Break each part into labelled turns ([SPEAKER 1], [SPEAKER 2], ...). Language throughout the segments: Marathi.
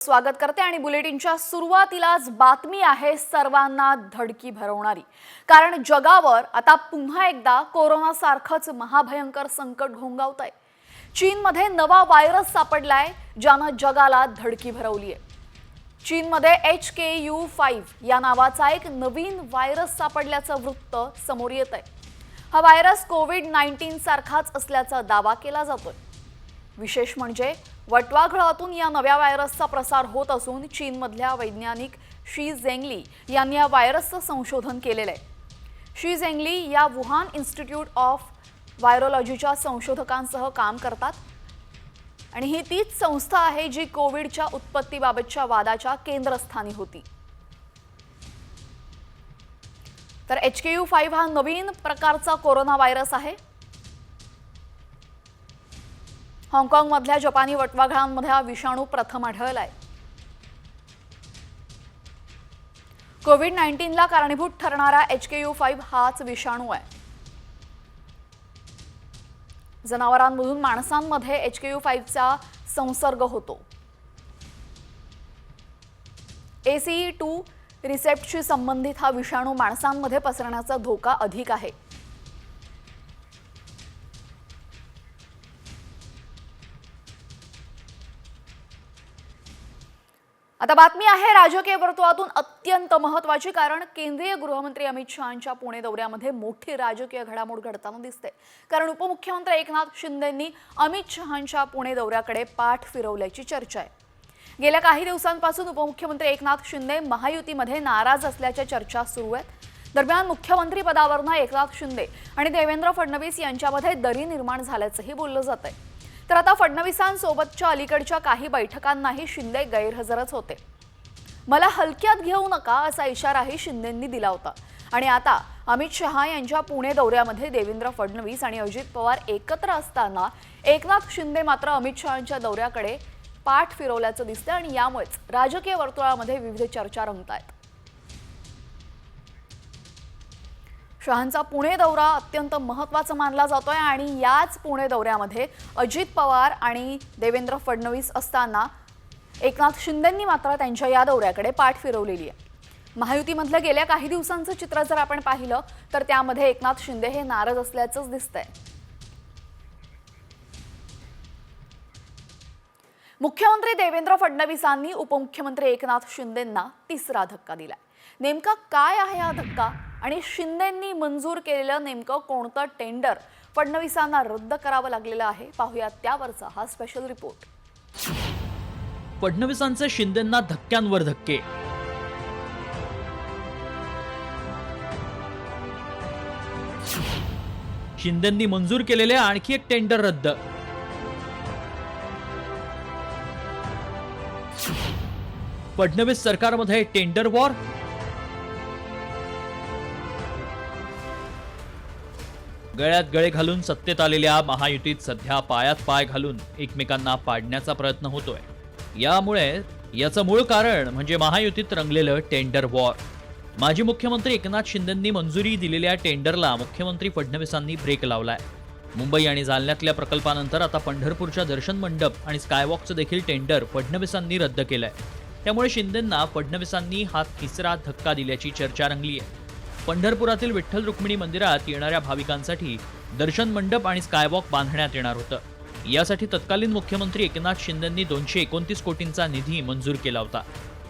[SPEAKER 1] स्वागत करते आणि बुलेटिनच्या सुरुवातीलाच बातमी आहे सर्वांना धडकी भरवणारी. कारण जगावर आता पुन्हा एकदा कोरोनासारखंच महाभयंकर संकट घोंगावत आहे चीनमध्ये नवा व्हायरस सापडलाय ज्यानं जगाला धडकी भरवली आहे चीनमध्ये एच के यू फाईव्ह या नावाचा एक नवीन व्हायरस सापडल्याचं वृत्त समोर येत आहे हा व्हायरस कोविड नाईन्टीन सारखाच असल्याचा दावा केला जातोय. विशेष म्हणजे वटवाघळातून या नव्या व्हायरसचा प्रसार होत असून चीनमधल्या वैज्ञानिक शी झेंगली यांनी या व्हायरसचं संशोधन केलेलं आहे. शी झेंगली या वुहान इन्स्टिट्यूट ऑफ व्हायरोलॉजीच्या संशोधकांसह काम करतात आणि ही तीच संस्था आहे जी कोविडच्या उत्पत्तीबाबतच्या वादाच्या केंद्रस्थानी होती. तर एच के यू फाईव्ह हा नवीन प्रकारचा कोरोना व्हायरस आहे. हाँगकाँगमधल्या जपानी वटवाघळांमध्ये हा विषाणू प्रथम आढळलाय. कोविड नाईन्टीनला कारणीभूत ठरणारा एच के यू फाईव्ह हाच विषाणू आहे. जनावरांमधून माणसांमध्ये एच के यू फाईव्हचा संसर्ग होतो. एसीई टू रिसेप्टशी संबंधित हा विषाणू माणसांमध्ये पसरण्याचा धोका अधिक आहे. आता बातमी आहे राजकीय वर्तुळातून अत्यंत महत्वाची कारण केंद्रीय गृहमंत्री अमित शहांच्या पुणे दौऱ्यामध्ये मोठी राजकीय घडामोड घडताना दिसते. कारण उपमुख्यमंत्री एकनाथ शिंदेंनी अमित शहांच्या पुणे दौऱ्याकडे पाठ फिरवल्याची चर्चा आहे. गेल्या काही दिवसांपासून उपमुख्यमंत्री एकनाथ शिंदे महायुतीमध्ये नाराज असल्याच्या चर्चा सुरू आहेत. दरम्यान मुख्यमंत्री पदावरनं एकनाथ शिंदे आणि देवेंद्र फडणवीस यांच्यामध्ये दरी निर्माण झाल्याचंही बोललं जात आहे तर आता फडणवीसांसोबतच्या अलीकडच्या काही बैठकांनाही शिंदे गैरहजरच होते. मला हलक्यात घेऊ नका असा इशाराही शिंदेंनी दिला होता. आणि आता अमित शहा यांच्या पुणे दौऱ्यामध्ये देवेंद्र फडणवीस आणि अजित पवार एकत्र असताना एकनाथ शिंदे मात्र अमित शहांच्या दौऱ्याकडे पाठ फिरवल्याचं दिसतं आणि यामुळेच राजकीय वर्तुळामध्ये विविध चर्चा रंगत आहेत शहांचा पुणे दौरा अत्यंत महत्त्वाचा मानला जातोय आणि याच पुणे दौऱ्यामध्ये अजित पवार आणि देवेंद्र फडणवीस असताना एकनाथ शिंदेंनी मात्र त्यांच्या या दौऱ्याकडे पाठ फिरवलेली आहे. महायुतीमधलं गेल्या काही दिवसांचं चित्र जर आपण पाहिलं तर त्यामध्ये एकनाथ शिंदे हे नाराज असल्याचंच दिसतंय. मुख्यमंत्री देवेंद्र फडणवीसांनी उपमुख्यमंत्री एकनाथ शिंदेंना तिसरा धक्का दिलाय. नेमका काय आहे हा धक्का? आणि शिंदेंनी मंजूर केलेलं नेमकं कोणतं टेंडर फडणवीसांना रद्द करावं लागलेलं आहे पाहूयात त्यावरचा हा स्पेशल रिपोर्ट
[SPEAKER 2] फडणवीसांचे शिंदेंना धक्क्यांवर धक्के. शिंदेंनी मंजूर केलेले आणखी एक टेंडर रद्द. फडणवीस सरकारमध्ये टेंडर वॉर गळ्यात गळे घालून सत्तेत आलेल्या महायुतीत सध्या पायात पाय घालून एकमेकांना पाडण्याचा प्रयत्न होतोय. यामुळे याचं मूळ कारण म्हणजे महायुतीत रंगलेलं टेंडर वॉर. माजी मुख्यमंत्री एकनाथ शिंदेंनी मंजुरी दिलेल्या टेंडरला मुख्यमंत्री फडणवीसांनी ब्रेक लावलाय. मुंबई आणि जालन्यातल्या प्रकल्पानंतर आता पंढरपूरच्या दर्शन मंडप आणि स्कायवॉकचं देखील टेंडर फडणवीसांनी रद्द केलंय. त्यामुळे शिंदेंना फडणवीसांनी हा तिसरा धक्का दिल्याची चर्चा रंगली आहे पंढरपुरातील विठ्ठल रुक्मिणी मंदिरात येणाऱ्या भाविकांसाठी दर्शन मंडप आणि स्कायवॉक बांधण्यात येणार होतं. यासाठी तत्कालीन मुख्यमंत्री एकनाथ शिंदेंनी दोनशे एकोणतीस कोटींचा निधी मंजूर केला होता.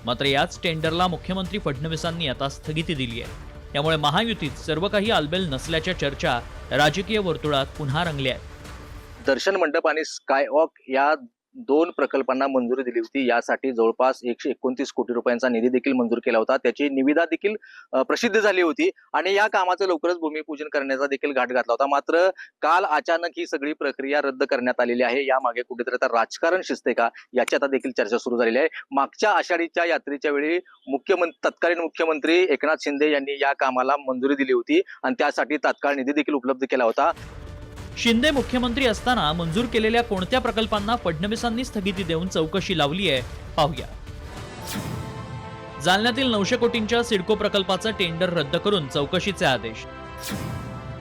[SPEAKER 2] मात्र याच टेंडरला मुख्यमंत्री फडणवीसांनी आता स्थगिती दिली आहे. त्यामुळे महायुतीत सर्व काही आलबेल नसल्याच्या चर्चा राजकीय वर्तुळात पुन्हा रंगल्या आहेत.
[SPEAKER 3] दर्शन मंडप आणि स्कायवॉक या दोन प्रकल्पांना मंजुरी दिली होती. यासाठी जवळपास एकशे एकोणतीस कोटी रुपयांचा निधी देखील मंजूर केला होता. त्याची निविदा देखील प्रसिद्ध झाली होती. आणि या कामाचं लवकरच भूमिपूजन करण्याचा देखील घाट घातला होता. मात्र काल अचानक ही सगळी प्रक्रिया रद्द करण्यात आलेली आहे. यामागे कुठेतरी आता राजकारण शिजते का याची आता देखील चर्चा सुरू झालेली आहे. मागच्या आषाढीच्या यात्रेच्या वेळी मुख्यमंत्री तत्कालीन मुख्यमंत्री एकनाथ शिंदे यांनी या कामाला मंजुरी दिली होती. आणि त्यासाठी तात्काळ निधी देखील उपलब्ध केला होता.
[SPEAKER 2] शिंदे मुख्यमंत्री असताना मंजूर केलेल्या कोणत्या प्रकल्पांना फडणवीसांनी स्थगिती देऊन चौकशी लावली आहे पाहूया. जालन्यातील नऊशे कोटींच्या सिडको प्रकल्पाचं टेंडर रद्द करून चौकशीचे आदेश.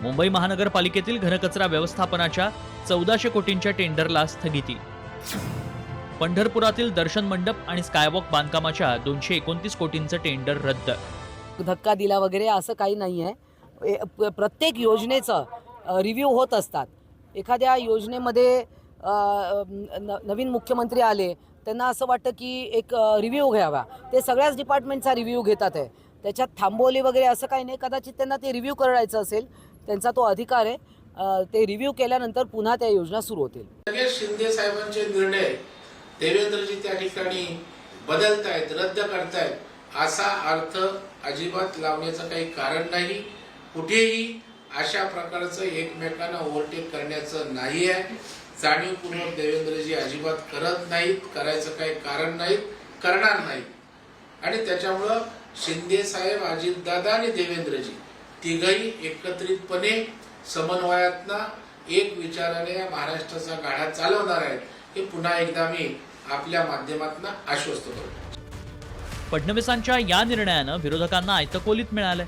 [SPEAKER 2] मुंबई महानगरपालिकेतील घनकचरा व्यवस्थापनाच्या चौदाशे कोटींच्या टेंडरला स्थगिती. पंढरपुरातील दर्शन मंडप आणि स्कायवॉक बांधकामाच्या दोनशे एकोणतीस कोटींचं टेंडर रद्द.
[SPEAKER 4] धक्का दिला वगैरे असं काही नाही आहे प्रत्येक योजनेचं रिव्ह्यू होत असतात. एखाद्या योजनेमध्ये न- नवीन मुख्यमंत्री आले त्यांना असं वाटतं की एक रिव्ह्यू घ्यावा. ते सगळ्याच डिपार्टमेंटचा रिव्ह्यू घेतात आहे त्याच्यात थांबवली वगैरे असं काही नाही. कदाचित त्यांना ते रिव्ह्यू करायचं असेल त्यांचा तो अधिकार आहे. ते रिव्ह्यू केल्यानंतर पुन्हा त्या योजना सुरू होतील.
[SPEAKER 5] सगळे शिंदे साहेबांचे निर्णय देवेंद्रजी त्या ठिकाणी बदलतायत रद्द करतायत असा अर्थ अजिबात लावण्याचं काही कारण नाही. कुठेही अशा प्रकारचं एकमेकांना ओव्हरटेक करण्याचं नाही आहे जाणीवपूर्वक देवेंद्रजी अजिबात करत नाहीत करायचं काही कारण नाहीत करणार नाहीत. आणि त्याच्यामुळं शिंदे साहेब अजितदादा आणि देवेंद्रजी तिघही एकत्रितपणे समन्वयातनं एक विचाराने या महाराष्ट्राचा गाडा चालवणार आहेत. हे पुन्हा एकदा मी आपल्या माध्यमातून आश्वस्त करतो.
[SPEAKER 2] फडणवीसांच्या या निर्णयानं विरोधकांना आयतकोलीत मिळालंय.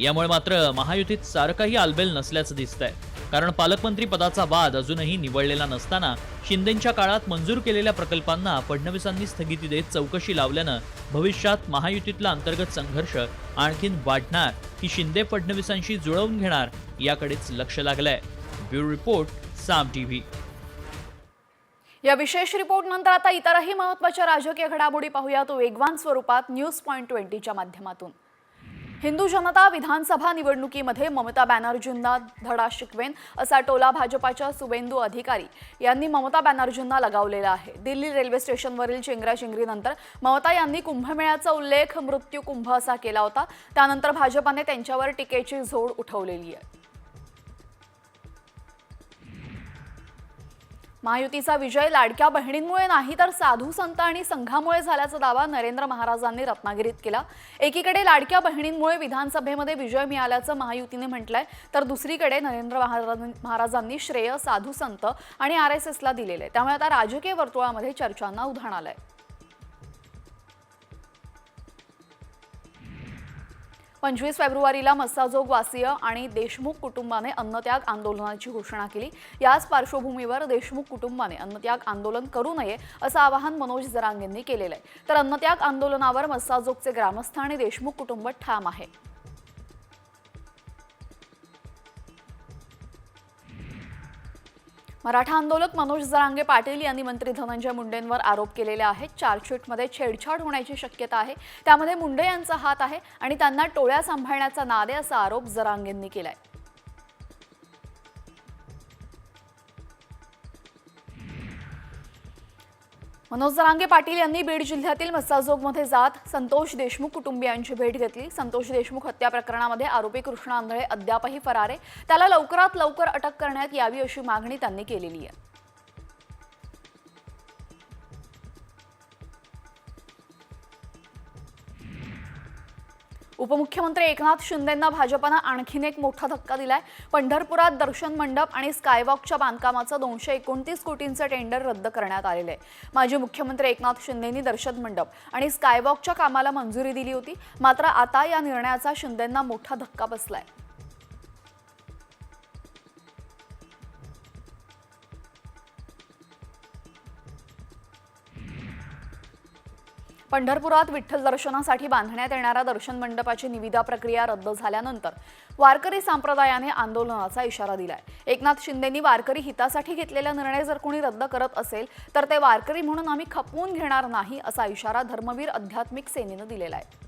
[SPEAKER 2] यामुळे मात्र महायुतीत सारं काही आलबेल नसल्याचं दिसतंय. कारण पालकमंत्री पदाचा वाद अजूनही निवडलेला नसताना शिंदेच्या काळात मंजूर केलेल्या प्रकल्पांना फडणवीसांनी स्थगिती देत चौकशी लावल्यानं भविष्यात महायुतीतला अंतर्गत संघर्ष आणखीन वाढणार की शिंदे फडणवीसांशी जुळवून घेणार याकडेच लक्ष लागलंय. ब्युरो रिपोर्ट साम टीव्ही
[SPEAKER 1] या विशेष रिपोर्ट नंतर आता इतरही महत्त्वाच्या राजकीय घडामोडी पाहूया. तो वेगवान स्वरूपात न्यूज पॉईंट ट्वेंटीच्या माध्यमातून. हिंदू जनता विधानसभा निवडणुकीमध्ये ममता बॅनर्जींना धडा शिकवेन असा टोला भाजपाच्या सुवेंदू अधिकारी यांनी ममता बॅनर्जींना लगावलेला आहे. दिल्ली रेल्वे स्टेशनवरील चेंगराचेंगरीनंतर ममता यांनी कुंभमेळ्याचा उल्लेख मृत्यू कुंभ असा केला होता. त्यानंतर भाजपाने त्यांच्यावर टीकेची झोड उठवलेली आहे. महायुतीचा विजय लाडक्या बहिणींमुळे नाही तर साधू संत आणि संघामुळे झाल्याचा दावा नरेंद्र महाराजांनी रत्नागिरीत केला. एकीकडे लाडक्या बहिणींमुळे विधानसभेमध्ये विजय मिळाल्याचं महायुतीने म्हटलंय तर दुसरीकडे नरेंद्र महाराजांनी श्रेय साधू संत आणि आर एस एसला दिलेले त्यामुळे आता राजकीय वर्तुळामध्ये चर्चांना उधाण आलंय. पंचवीस फेब्रुवारीला मस्साजोग वासीय आणि देशमुख कुटुंबाने अन्नत्याग आंदोलनाची घोषणा केली. याच पार्श्वभूमीवर देशमुख कुटुंबाने अन्नत्याग आंदोलन करू नये असं आवाहन मनोज जरांगेंनी केलेलं आहे. तर अन्नत्याग आंदोलनावर मस्साजोगचे ग्रामस्थ आणि देशमुख कुटुंब ठाम आहे. मराठा आंदोलक मनोज जरांगे पाटील यांनी मंत्री धनंजय मुंडेंवर आरोप केलेले आहेत. चार्जशीटमध्ये छेडछाड होण्याची शक्यता आहे. त्यामध्ये मुंडे यांचा हात आहे आणि त्यांना टोळ्या सांभाळण्याचा नादे असा आरोप जरांगेंनी केलाय. मनोज जरांगे पाटील यांनी बीड जिल्ह्यातील मस्साजोगमध्ये जात संतोष देशमुख कुटुंबियांची भेट घेतली. संतोष देशमुख हत्या प्रकरणामध्ये आरोपी कृष्ण आंधळे अद्यापही फरार आहे. त्याला लवकरात लवकर अटक करण्यात यावी अशी मागणी त्यांनी केलेली आहे. उपमुख्यमंत्री एकनाथ शिंदेंना भाजपनं आणखीन एक मोठा धक्का दिलाय. पंढरपुरात दर्शन मंडप आणि स्कायवॉकच्या बांधकामाचं दोनशे एकोणतीस कोटींचं टेंडर रद्द करण्यात आलेलं आहे. माजी मुख्यमंत्री एकनाथ शिंदेंनी दर्शन मंडप आणि स्कायवॉकच्या कामाला मंजुरी दिली होती. मात्र आता या निर्णयाचा शिंदेंना मोठा धक्का बसलाय. पंढरपुरात विठ्ठल दर्शनासाठी बांधण्यात येणाऱ्या दर्शन मंडपाची निविदा प्रक्रिया रद्द झाल्यानंतर वारकरी संप्रदायाने आंदोलनाचा इशारा दिलाय. एकनाथ शिंदेंनी वारकरी हितासाठी घेतलेला निर्णय जर कोणी रद्द करत असेल तर ते वारकरी म्हणून आम्ही खपवून घेणार नाही असा इशारा धर्मवीर आध्यात्मिक सेनेनं दिलेला आहे.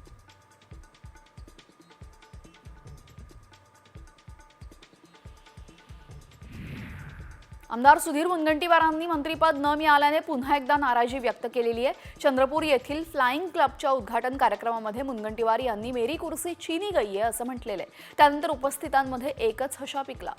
[SPEAKER 1] आमदार सुधीर मुनगंटीवारांनी मंत्रीपद न मिळाल्याने पुन्हा एकदा नाराजी व्यक्त केलेली आहे. चंद्रपूर येथील फ्लाइंग क्लबच्या उद्घाटन कार्यक्रमामध्ये मुनगंटीवार यांनी मेरी कुर्सी चीनी गई आहे असं म्हटलेलं आहे. त्यानंतर उपस्थितांमध्ये एकच हशा पिकला.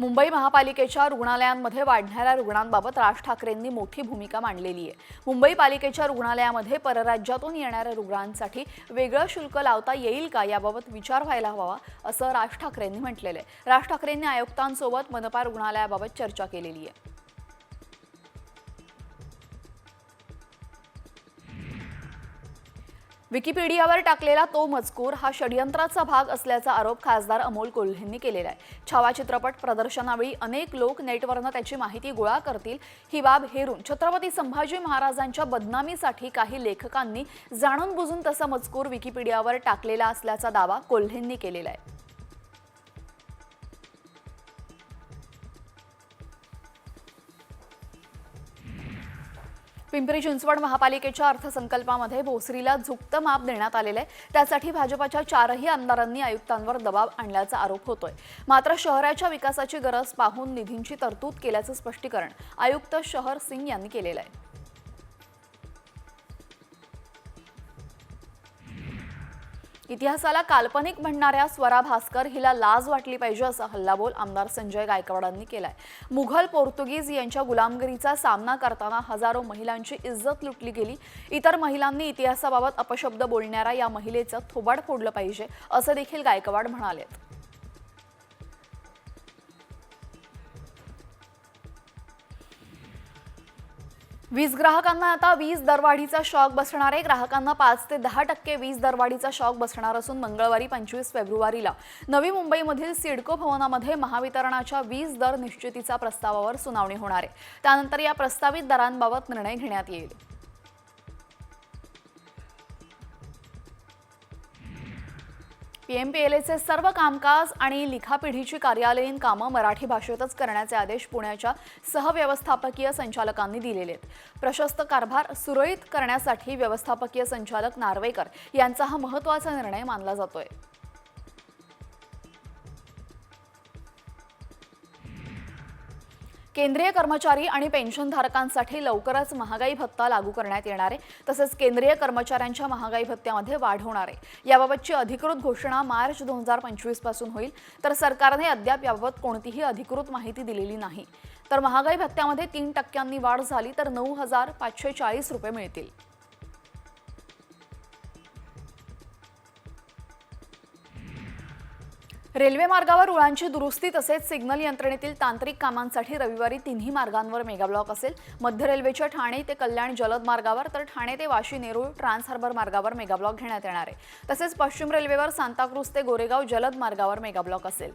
[SPEAKER 1] मुंबई महापालिकेच्या रुग्णालयांमध्ये वाढणाऱ्या रुग्णांबाबत राज ठाकरेंनी मोठी भूमिका मांडलेली आहे. मुंबई पालिकेच्या रुग्णालयामध्ये परराज्यातून येणाऱ्या रुग्णांसाठी वेगळं शुल्क लावता येईल का याबाबत विचार व्हायला हवा असं राज ठाकरेंनी म्हटलेलं आहे. राज ठाकरेंनी आयुक्तांसोबत मनपा रुग्णालयाबाबत चर्चा केलेली आहे. विकिपीडियावर टाकलेला तो मजकूर हा षडयंत्राचा भाग असल्याचा आरोप खासदार अमोल कोल्हेंनी केलेला आहे. छावा चित्रपट प्रदर्शनावेळी अनेक लोक नेटवरनं त्याची माहिती गोळा करतील. ही बाब हेरून छत्रपती संभाजी महाराजांच्या बदनामीसाठी काही लेखकांनी जाणून बुजून तसा मजकूर विकिपीडियावर टाकलेला असल्याचा दावा कोल्हेंनी केलेला आहे. पिंपरी चिंचवड महापालिकेच्या अर्थसंकल्पामध्ये भोसरीला झुकतं माप देण्यात आलेलं आहे. त्यासाठी भाजपाच्या चारही आमदारांनी आयुक्तांवर दबाव आणल्याचा आरोप होतोय. मात्र शहराच्या विकासाची गरज पाहून निधींची तरतूद केल्याचं स्पष्टीकरण आयुक्त शहर सिंग यांनी केलेलं आहे. इतिहासाला काल्पनिक म्हणणाऱ्या स्वरा भास्कर हिला लाज वाटली पाहिजे असा हल्लाबोल आमदार संजय गायकवाडांनी केलाय. मुघल पोर्तुगीज यांच्या गुलामगिरीचा सामना करताना हजारो महिलांची इज्जत लुटली गेली. इतर महिलांनी इतिहासाबाबत अपशब्द बोलणाऱ्या या महिलेचं थोबाड फोडलं पाहिजे असं देखील गायकवाड म्हणालेत. वीज ग्राहकांना आता वीज दरवाढीचा शॉक बसणार आहे. ग्राहकांना पाच ते दहा टक्के वीज दरवाढीचा शॉक बसणार असून मंगळवारी पंचवीस फेब्रुवारीला नवी मुंबईमधील सिडको भवनामध्ये महावितरणाच्या वीज दर निश्चितीचा प्रस्तावावर सुनावणी होणार आहे. त्यानंतर या प्रस्तावित दरांबाबत निर्णय घेण्यात येईल. पीएमपीएलएचे सर्व कामकाज आणि लिखापिढीची कार्यालयीन कामं मराठी भाषेतच करण्याचे आदेश पुण्याच्या सहव्यवस्थापकीय संचालकांनी दिलेले आहेत. प्रशस्त कारभार सुरळीत करण्यासाठी व्यवस्थापकीय संचालक नार्वेकर यांचा हा महत्त्वाचा निर्णय मानला जातोय. केंद्रीय कर्मचारी आणि पेन्शनधारकांसाठी लवकरच महागाई भत्ता लागू करण्यात येणार आहे. तसेच केंद्रीय कर्मचाऱ्यांच्या महागाई भत्त्यामध्ये वाढ होणार आहे. याबाबतची अधिकृत घोषणा मार्च दोन हजार पंचवीसपासून होईल. तर सरकारने अद्याप याबाबत कोणतीही अधिकृत माहिती दिलेली नाही. तर महागाई भत्त्यामध्ये तीन टक्क्यांनी वाढ झाली तर नऊ हजार पाचशे चाळीस रुपये मिळतील. रेल्वे मार्गावर रुळांची दुरुस्ती तसेच सिग्नल यंत्रणेतील तांत्रिक कामांसाठी रविवारी तिन्ही मार्गांवर मेगाब्लॉक असेल. मध्य रेल्वेच्या ठाणे ते कल्याण जलद मार्गावर तर ठाणे ते वाशी नेरूळ ट्रान्स हार्बर मार्गावर मेगाब्लॉक घेण्यात येणार आहे. तसेच पश्चिम रेल्वेवर सांताक्रूज ते गोरेगाव जलद मार्गावर मेगाब्लॉक असेल.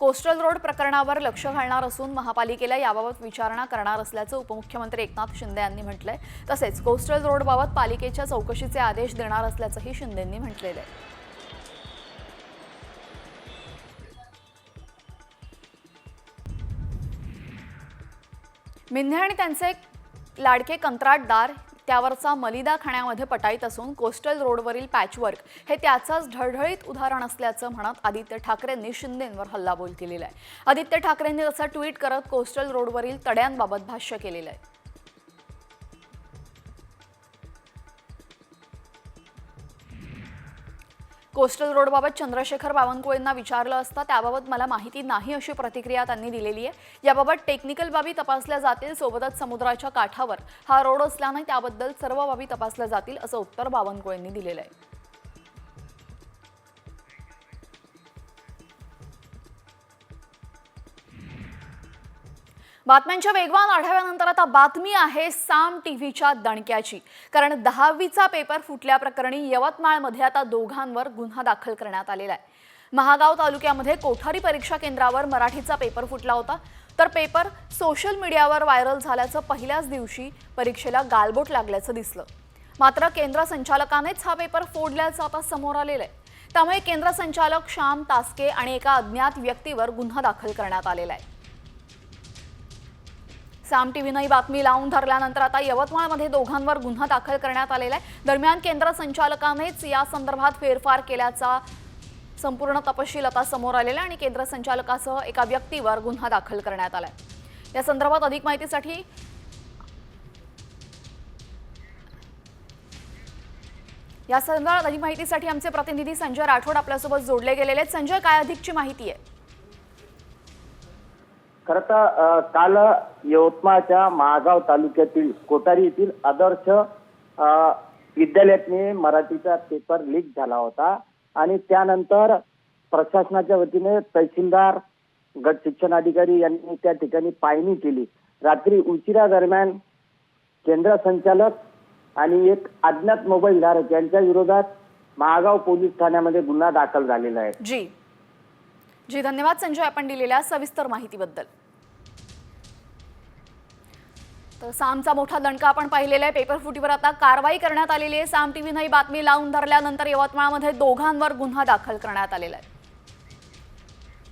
[SPEAKER 1] कोस्टल रोड प्रकरणावर लक्ष घालणार असून महापालिकेला याबाबत विचारणा करणार असल्याचं उपमुख्यमंत्री एकनाथ शिंदे यांनी म्हटलंय. तसेच कोस्टल रोडबाबत पालिकेच्या चौकशीचे आदेश देणार असल्याचंही शिंदेंनी म्हटलेलं आहे. मिन्हे आणि त्यांचे लाडके कंत्राटदार त्यावरचा मलिदा खाण्यामध्ये पटाईत असून कोस्टल रोडवरील पॅचवर्क हे त्याचंच ढळढळीत उदाहरण असल्याचं म्हणत आदित्य ठाकरेंनी शिंदेंवर हल्लाबोल केलेला आहे. आदित्य ठाकरेंनी तसं ट्विट करत कोस्टल रोडवरील तड्यांबाबत भाष्य केलेलं आहे. कोस्टल रोडबाबत चंद्रशेखर बावनकुळेंना विचारलं असता त्याबाबत मला माहिती नाही अशी प्रतिक्रिया त्यांनी दिलेली आहे. याबाबत टेक्निकल बाबी तपासल्या जातील सोबतच समुद्राच्या काठावर हा रोड असल्याने त्याबद्दल सर्व बाबी तपासल्या जातील असं उत्तर बावनकुळेंनी दिलेलं आहे. बातम्यांच्या वेगवान आढाव्यानंतर आता बातमी आहे साम टीव्हीच्या दणक्याची. कारण दहावीचा पेपर फुटल्याप्रकरणी यवतमाळमध्ये आता दोघांवर गुन्हा दाखल करण्यात आलेला आहे. महागाव तालुक्यामध्ये कोठारी परीक्षा केंद्रावर मराठीचा पेपर फुटला होता. तर पेपर सोशल मीडियावर व्हायरल झाल्याचं पहिल्याच दिवशी परीक्षेला गालबोट लागल्याचं दिसलं. मात्र केंद्र संचालकानेच हा पेपर फोडल्याचं आता समोर आलेलं आहे. त्यामुळे केंद्र संचालक श्याम तास्के आणि एका अज्ञात व्यक्तीवर गुन्हा दाखल करण्यात आलेला आहे. साम टीव्हीनं ही बातमी लावून धरल्यानंतर आता यवतमाळमध्ये दोघांवर गुन्हा दाखल करण्यात आलेला आहे. दरम्यान केंद्र संचालकानेच या संदर्भात फेरफार केल्याचा संपूर्ण तपशील आता समोर आलेला आहे आणि केंद्र संचालकासह एका व्यक्तीवर गुन्हा दाखल करण्यात आलाय. या संदर्भात अधिक माहितीसाठी या संदर्भात अधिक माहितीसाठी आमचे प्रतिनिधी संजय राठोड आपल्यासोबत जोडले गेलेले आहेत. संजय काय अधिकची माहिती आहे?
[SPEAKER 6] खरं तर काल यवतमाळच्या महागाव तालुक्यातील कोटारी येथील आदर्श विद्यालयातने मराठीचा पेपर लीक झाला होता आणि त्यानंतर प्रशासनाच्या वतीने तहसीलदार गट शिक्षण अधिकारी यांनी त्या ठिकाणी पाहणी केली. रात्री उशिरा दरम्यान केंद्र संचालक आणि एक अज्ञात मोबाईल धारक यांच्या विरोधात महागाव पोलीस ठाण्यामध्ये गुन्हा दाखल झालेला आहे.
[SPEAKER 1] जी. जी धन्यवाद संजय आपण दिलेल्या सविस्तर माहितीबद्दल. तर सामचा मोठा दणका आपण पाहिलेला आहे. पेपर फुटीवर आता कारवाई करण्यात आलेली आहे. साम टीव्हीनं ही बातमी लावून धरल्यानंतर यवतमाळमध्ये दोघांवर गुन्हा दाखल करण्यात आलेला आहे.